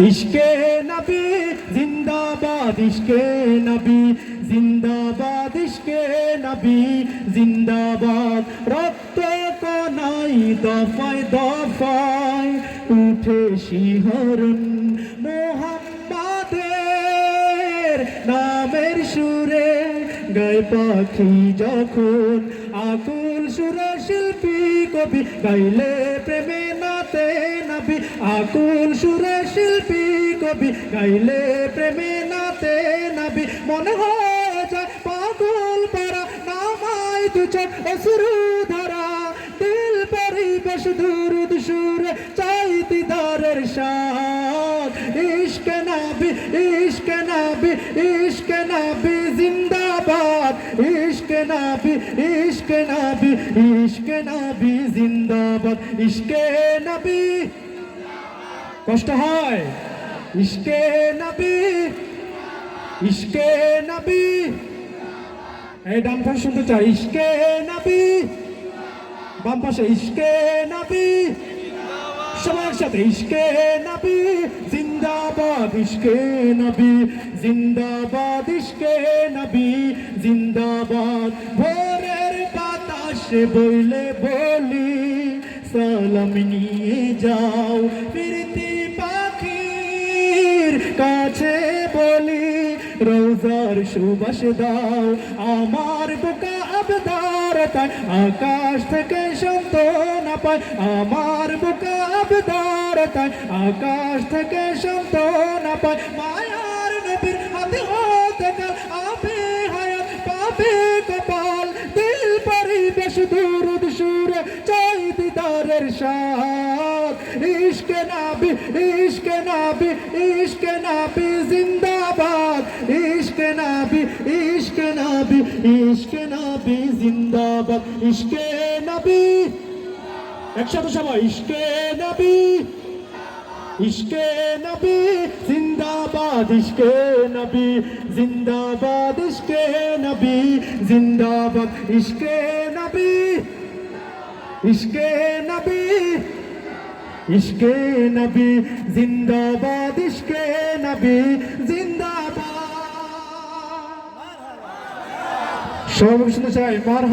ইশকে নবী, জিন্দাবাদ ইশকে নবী, জিন্দাবাদ ইশকে নবী, জিন্দাবাদ রক্ত কনাই দফায় দফায় উঠে শিহরণ মোহাম্মদের নামের সুরে। গায় পাখি যখন আকুল সুরে শিল্পী কবি গাইলে প্রেমে নাতে নবী। আকুল সুরে শিল্পী কবি গাইলে প্রেমে নাতে নবী। মনে হয় যায় পাগল পারা নামাই তুচক অসুরু ধারা। দিল পরিবেশ দুরুদ সুর চাই দিদারের সাথ ইশক নবী ইশক নবী ইশক নবী জিন্দাবাদ ইশক নবী ইশক নবী ইশক নবী জিন্দাবাদ। ইশকে নবী। কষ্ট হয়? ইশকে নবী। ইশকে নবী। এই ডান পাশে শুনতে চাই। ইশকে নবী। বাম পাশে ইশকে নবী। সবাই একসাথে। ইশকে নবী জিন্দাবাদ, ইশকে নবী, জিন্দাবাদ, ইশকে নবী, জিন্দাবাদ। ভোরের বাতাসে বইলে বলি, সালাম নিয়ে যাও ফিরতি পাখির কাছে বলি, রোজার সুবাস দাও, আমার বুকা আবদার তাই আকাশ থেকে সন্তনা পায়, আমার বুকা তাই আকাশ থেকে সন্তনা পায়। মায়ার নবীর হাতে হতে কাল আপে হায়াত পাবে কপাল, দিল পরিবেশ দুরুদ সুর, চাই দিদারের সাথ। ইশক নাবি ইশক নাবি ইশক নাবি, জিন্দাবাদ। ইশক নাবি নাবি, ইশক নাবি, জিন্দাবাদ। ইশক নাবি। একসাথে সবাই, ইশকে নবী। ইশকে নবী, জিন্দাবাদ, ইশকে নবী। জিন্দাবাদ, ইশকে নবী। জিন্দাবাদ, ইশকে নবী। ইশকে নবী। ইশকে নবী, জিন্দাবাদ, ইশকে নবী। জিন্দাবাদ সবাই শুনতে চাই মার